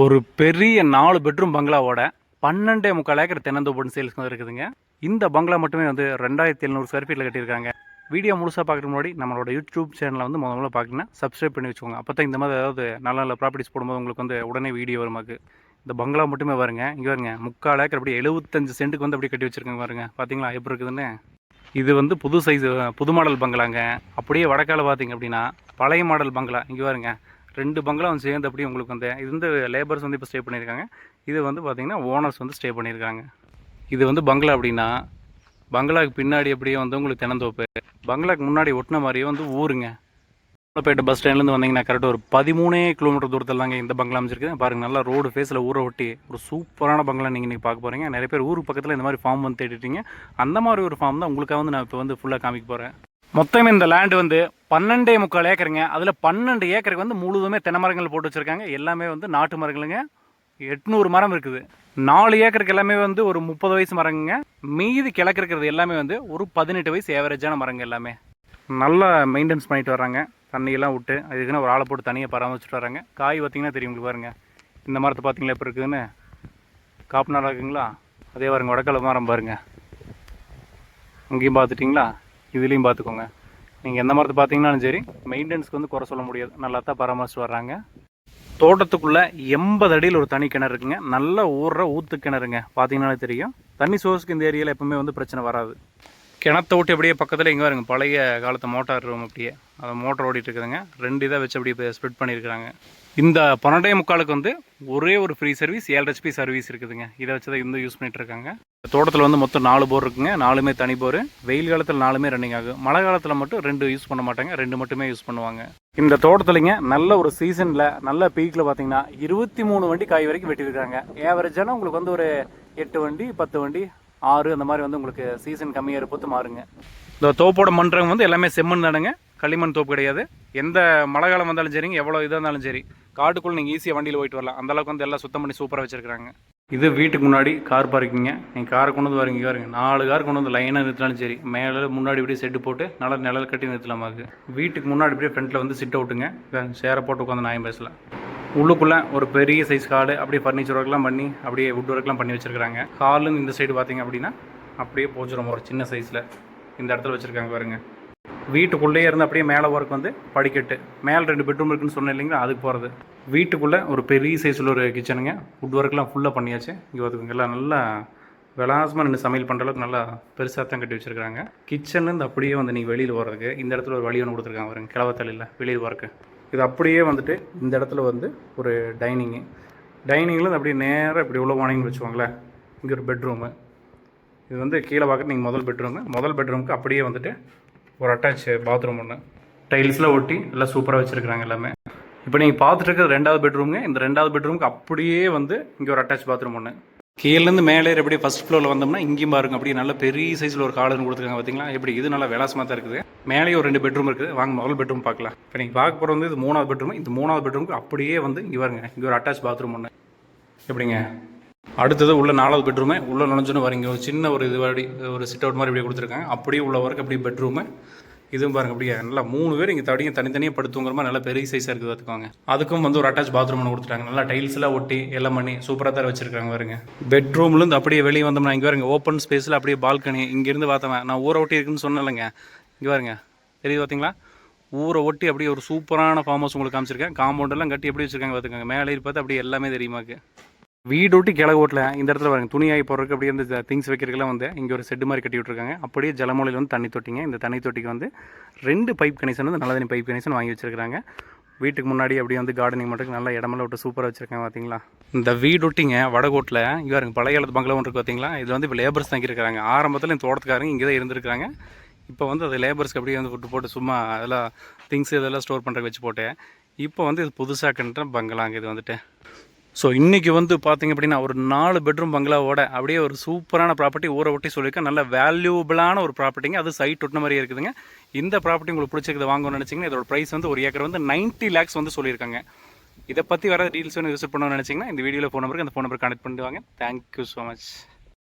ஒரு பெரிய நாலு பெட்ரூம் பங்களாவோட பன்னெண்டே முக்கால் ஏக்கர் தென்னந்தோப்புன்னு சேல்ஸ் வந்து இருக்குதுங்க இந்த பங்களா மட்டுமே வந்து ரெண்டாயிரத்தி எழுநூறு ஸ்கொயர் ஃபீட்டில் கட்டியிருக்காங்க. வீடியோ முழுசாக பார்க்குற முன்னாடி நம்மளோட யூடியூப் சேனலை வந்து முதல்ல முதல்ல பார்க்கணுன்னா சப்ஸ்கிரைப் பண்ணி வச்சுக்கோங்க. அப்போ தான் இந்த மாதிரி ஏதாவது நல்ல நல்ல ப்ராப்பர்ட்டிஸ் போடும்போது உங்களுக்கு வந்து உடனே வீடியோ வருமாக்கு இந்த பங்களா மட்டுமே வருங்க இங்கே வருங்க முக்கால் ஏக்கர் அப்படியே எழுபத்தஞ்சு சென்ட்டுக்கு வந்து அப்படியே கட்டி வச்சுருக்கங்க பாருங்க. பார்த்தீங்களா எப்படி இருக்குதுன்னு? இது வந்து புது சைஸ் புது மாடல் பங்களாங்க. அப்படியே வடக்கால பார்த்தீங்க அப்படின்னா பழைய மாடல் பங்களா. இங்கே பாருங்க. ரெண்டு பங்களா வந்து சேர்ந்து அப்படி உங்களுக்கு வந்து இது வந்து லேபர்ஸ் வந்து இப்போ ஸ்டே பண்ணியிருக்காங்க. இது வந்து பார்த்திங்கன்னா ஓனர்ஸ் வந்து ஸ்டே பண்ணியிருக்காங்க. இது வந்து பங்களா அப்படின்னா பங்களாவுக்கு பின்னாடி அப்படியே வந்து உங்களுக்கு தென்னந்தோப்பு. பங்களாக்கு முன்னாடி ஒட்டின மாதிரியே வந்து ஊருங்க. போயிட்டு பஸ் ஸ்டாண்ட்லேருந்து வந்தீங்கன்னா கரெக்டாக ஒரு பதிமூணே கிலோமீட்டர் தூரத்தில் தாங்க இந்த பங்களா அமைச்சிருக்கு பாருங்க நல்லா ரோடு ஃபேஸில் ஊரை ஒட்டி ஒரு சூப்பரான பங்களா நீங்கள் இன்றைக்கி பார்க்க போகிறீங்க நிறைய பேர் ஊருக்கு பக்கத்தில் இந்த மாதிரி ஃபார்ம் வந்து தேடிட்டீங்க அந்த மாதிரி ஒரு ஃபார்ம் தான் உங்களுக்காக வந்து நான் இப்போ வந்து ஃபுல்லாக காமிக்க போகிறேன் மொத்தம் இந்த லேண்ட் வந்து பன்னெண்டே முக்கால் ஏக்கருங்க. அதில் பன்னெண்டு ஏக்கருக்கு வந்து முழுதுமே தென்னை மரங்கள் போட்டு வச்சுருக்காங்க. எல்லாமே வந்து நாட்டு மரங்களுங்க. எட்நூறு மரம் இருக்குது. நாலு ஏக்கருக்கு எல்லாமே வந்து ஒரு முப்பது வயசு மரங்க. மீதி கிழக்கு இருக்கிறது எல்லாமே வந்து ஒரு பதினெட்டு வயசு ஏவரேஜான மரங்க எல்லாமே. நல்லா மெயின்டைன்ஸ் பண்ணிட்டு வராங்க தண்ணியெல்லாம் விட்டு அதுக்குன்னு ஒரு ஆளை போட்டு தனியாக பராமரிச்சுட்டு வராங்க காய் பார்த்தீங்கன்னா தெரியும் உங்களுக்கு பாருங்க. இந்த மரத்தை பார்த்தீங்களா எப்படி இருக்குதுன்னு? காப்பு நாளாக இருக்குங்களா? அதே பாருங்க வடக்கலை மரம் பாருங்க. அங்கேயும் பார்த்துட்டிங்களா? இதுலேயும் பார்த்துக்கோங்க. நீங்கள் எந்த மரத்தை பார்த்தீங்கன்னாலும் சரி மெயின்டெனன்ஸ்க்கு வந்து குறை சொல்ல முடியாது. நல்லா தான் பராமரிச்சு வர்றாங்க. தோட்டத்துக்குள்ளே எண்பது அடியில் ஒரு தனி கிணறு இருக்குங்க. நல்ல ஊறுற ஊத்து கிணறுங்க. பார்த்தீங்கன்னாலே தெரியும். தண்ணி சோர்ஸ்க்கு இந்த ஏரியாவில் எப்பவுமே வந்து பிரச்சனை வராது. கிணத்த விட்டு அப்படியே பக்கத்தில் இங்கே வருங்க. பழைய காலத்து மோட்டார் ரூம் அப்படியே. அந்த மோட்டர் ஓடிட்டு இருக்குதுங்க. ரெண்டு இதை வச்சு அப்படியே ஸ்ப்ளிட் பண்ணியிருக்கிறாங்க. இந்த பன்னெண்டே முக்காலுக்கு வந்து ஒரே ஒரு ஃப்ரீ சர்வீஸ் ஏழு ஹெச்பி சர்வீஸ் இருக்குதுங்க. இதை வச்சு தான் இந்த யூஸ் பண்ணிகிட்டு இருக்காங்க. தோட்டத்தில் வந்து மொத்தம் நாலு போர் இருக்குங்க. நாலுமே தனி போர். வெயில் காலத்தில் நாலுமே ரன்னிங் ஆகும். மழை காலத்தில் மட்டும் ரெண்டு யூஸ் பண்ண மாட்டாங்க. ரெண்டு மட்டுமே யூஸ் பண்ணுவாங்க. இந்த தோட்டத்துலைங்க நல்ல ஒரு சீசனில் நல்ல பீக்கில் பார்த்தீங்கன்னா இருபத்தி மூணு வண்டி காய் வரைக்கும் வெட்டியிருக்காங்க. ஏவரேஜான உங்களுக்கு வந்து ஒரு எட்டு வண்டி பத்து வண்டி ஆறு அந்த மாதிரி வந்து உங்களுக்கு சீசன் கம்மியாக இருப்பது மாறுங்க. இந்த தோப்போட மன்றவங்க வந்து எல்லாமே செம்மண் தானுங்க. களிமண் தோப்பு கிடையாது. எந்த மழை காலம் வந்தாலும் சரிங்க. எவ்வளோ இதாக இருந்தாலும் சரி. காட்டுக்குள்ளே நீங்கள் ஈஸியாக வண்டியில் போயிட்டு வரலாம். அந்தளவுக்கு வந்து எல்லாம் சுத்தம் பண்ணி சூப்பராக வச்சுருக்காங்க இது வீட்டுக்கு முன்னாடி கார் பார்க்கிங்க நீங்கள் காரை கொண்டு வந்து வரீங்க வரீங்க நாலு கார் கொண்டு வந்து லைனாக நிறுத்தினாலும் சரி மேலே முன்னாடி இப்படியே செட்டு போட்டு நல்லா நிழல் கட்டி நிறுத்தலாமாக்கு வீட்டுக்கு முன்னாடி இப்படியே ஃப்ரண்ட்டில் வந்து சிட் அவுட்டுங்க சேரை போட்டு உட்காந்து நாயம் பேசலாம் உள்ளுக்குள்ளே ஒரு பெரிய சைஸ் ஹாலு அப்படியே ஃபர்னிச்சர் ஒர்க்லாம் பண்ணி அப்படியே வுட் ஒர்க்லாம் பண்ணி வச்சுருக்காங்க ஹாலுன்னு இந்த சைடு பார்த்தீங்க அப்படின்னா அப்படியே போச்சுரும் ஒரு சின்ன சைஸில் இந்த இடத்துல வச்சுருக்காங்க பாருங்கள் வீட்டுக்குள்ளேயே இருந்து அப்படியே மேலே ஒர்க் வந்து படிக்கட்டு. மேலே ரெண்டு பெட்ரூம் இருக்குன்னு சொன்னேன் இல்லைங்களா அதுக்கு போகிறது வீட்டுக்குள்ளே ஒரு பெரிய சைஸில் ஒரு கிச்சனுங்க ஃபுட் ஒர்க்லாம் ஃபுல்லாக பண்ணியாச்சு. இங்கே பார்த்துக்கோங்க எல்லாம் நல்லா விலாசமாக நின்று சமையல் பண்ணுற அளவுக்கு நல்லா பெருசாக தான் கட்டி வச்சுருக்காங்க கிச்சன்லேருந்து அப்படியே வந்து நீங்கள் வெளியில் போகிறதுக்கு இந்த இடத்துல ஒரு வழி ஒன்று கொடுத்துருக்காங்க வருங்க கிளவத்தலையில் வெளியில் போகிறக்கு இது அப்படியே வந்துட்டு இந்த இடத்துல வந்து ஒரு டைனிங்கு டைனிங்லேருந்து அப்படியே நேராக இப்படி உள்ள போனீங்கன்னு வச்சுக்கோங்களேன். இங்கே ஒரு பெட்ரூமு இது வந்து கீழே பார்க்குறது நீங்கள் முதல் பெட்ரூமு முதல் பெட்ரூமுக்கு அப்படியே வந்துட்டு ஒரு அட்டாச் பாத்ரூம் ஒன்று டைல்ஸ்லாம் ஒட்டி எல்லாம் சூப்பராக வச்சுருக்குறாங்க எல்லாமே. இப்போ நீங்கள் பார்த்துட்டு இருக்கிற ரெண்டாவது பெட்ரூமுங்க இந்த ரெண்டாவது பெட்ரூமுக்கு அப்படியே வந்து இங்கே ஒரு அட்டாச் பாத்ரூம் ஒன்று கீழேருந்து மேலே அப்படியே ஃபஸ்ட் ஃப்ளோரில் வந்தோம்னா இங்கேயும் பாருங்க அப்படியே நல்ல பெரிய சைஸில் ஒரு காலன் கொடுத்துருக்காங்க பார்த்தீங்களா எப்படி இது நல்லா விலாசமாக தான் இருக்குது. மேலேயும் ஒரு ரெண்டு பெட்ரூம் இருக்குது. வாங்க முதல் பெட்ரூம் பார்க்கலாம். இப்போ நீங்கள் பார்க்க போகிறது வந்து இது மூணாவது பெட்ரூம் இந்த மூணாவது பெட்ரூமுக்கு அப்படியே வந்து இங்கே பாருங்க இங்கே ஒரு அட்டாச் பாத்ரூம் ஒன்று எப்படிங்க? அடுத்தது உள்ள நாலாவது பெட்ரூமே உள்ளே நுழைஞ்சோன்னு வரீங்க ஒரு சின்ன ஒரு இது மாதிரி ஒரு சிட் அவுட் மாதிரி இப்படி கொடுத்துருக்காங்க. அப்படியே உள்ள வரைக்கும் அப்படியே பெட்ரூமு இதுவும் பாருங்க அப்படியே நல்லா மூணு பேர் இங்கே தடியும் தனித்தனியாக படுத்துங்கிற மாதிரி நல்லா பெரிய சைஸாக இருக்குது பார்த்துக்கோங்க அதுக்கும் வந்து ஒரு அட்டாச் பாத்ரூம் ஒன்று கொடுத்துட்டாங்க. நல்லா டைல்ஸ்லாம் ஒட்டி எல்லாம் பண்ணி சூப்பராக தான் வச்சிருக்காங்க பாருங்க. பெட்ரூம்லேருந்து அப்படியே வெளியே வந்தோம்னா இங்கே பாருங்க ஓப்பன் ஸ்பேஸில் அப்படியே பால்கனி இங்கேருந்து பார்த்தவன் நான் ஊரை ஒட்டி இருக்குன்னு சொன்னேன்லங்க இங்கே பாருங்க தெரியுது பார்த்தீங்களா ஊரை ஒட்டி அப்படியே ஒரு சூப்பரான ஃபார்ம் ஹவுஸ் உங்களுக்கு காமிச்சிருக்கேன். காம்பவுண்டெல்லாம் கட்டி எப்படி வச்சிருக்காங்க பார்த்துக்கோங்க மேலே பார்த்து அப்படியே எல்லாமே தெரியுமாக்கு வீடு கிழக்கு ஓட்டில். இந்த இடத்துல பாருங்க துணியாகி போடுறதுக்கு அப்படியே இந்த திங்ஸ் வைக்கிறதுக்கெல்லாம் வந்து இங்கே ஒரு செட்டு மாதிரி கட்டி விட்ருக்காங்க அப்படியே ஜலமூலையில் வந்து தண்ணி தொட்டிங்க. இந்த தண்ணி தொட்டிக்கு வந்து ரெண்டு பைப் கனெக்ஷன் வந்து நல்ல தண்ணி பைப் கனெக்ஷன் வாங்கி வச்சிருக்காங்க வீட்டுக்கு முன்னாடி அப்படியே வந்து கார்டனிங் மட்டும் நல்லா இடமெல்லாம் விட்டு சூப்பராக வச்சிருக்காங்க பார்த்தீங்களா இந்த வீடு ஒட்டிங்க வடகோட்டில் இங்கே பழைய காலத்து பங்களா ஒன்று இருக்கு பார்த்தீங்களா இது வந்து இப்போ லேபர்ஸ் தங்கியிருக்காங்க ஆரம்பத்தில் இந்த தோட்டத்துக்காரங்க இங்கே தான் இருந்திருக்காங்க இப்போ வந்து அது லேபர்ஸ்க்கு அப்படியே வந்து விட்டு போட்டு சும்மா அதெல்லாம் திங்ஸ் இதெல்லாம் ஸ்டோர் பண்ணுறதுக்கு வச்சு போட்டேன். இப்போ வந்து இது புதுசாக கண்டுற பங்களாங்க இது வந்துட்டு. ஸோ இன்றைக்கி வந்து பார்த்தீங்க அப்படின்னா ஒரு நாலு பெட்ரூம் பங்களாவோட அப்படியே ஒரு சூப்பரான ப்ராப்பர்ட்டி ஊரை ஒட்டி சொல்லியிருக்கேன் நல்ல வேல்யூபிளான ஒரு ப்ராப்பர்ட்டிங்க அது சைட் ஒட்டின மாதிரி இருக்குதுங்க. இந்த ப்ராப்பர்ட்டி உங்களுக்கு பிடிச்சிருக்குது வாங்கணும்னு நினச்சிங்கன்னா இதோட ப்ரைஸ் வந்து ஒரு ஏக்கர் வந்து 90 லேக்ஸ் வந்து சொல்லியிருக்காங்க. இதை பற்றி வர டீல்ஸ் வேணும் விசிட் பண்ணணும்னு நினச்சிங்கன்னா இந்த வீடியோவில் ஃபோன் நம்பருக்கு அந்த ஃபோன் நம்பர் கனெக்ட் பண்ணிட்டு வாங்க. Thank you so much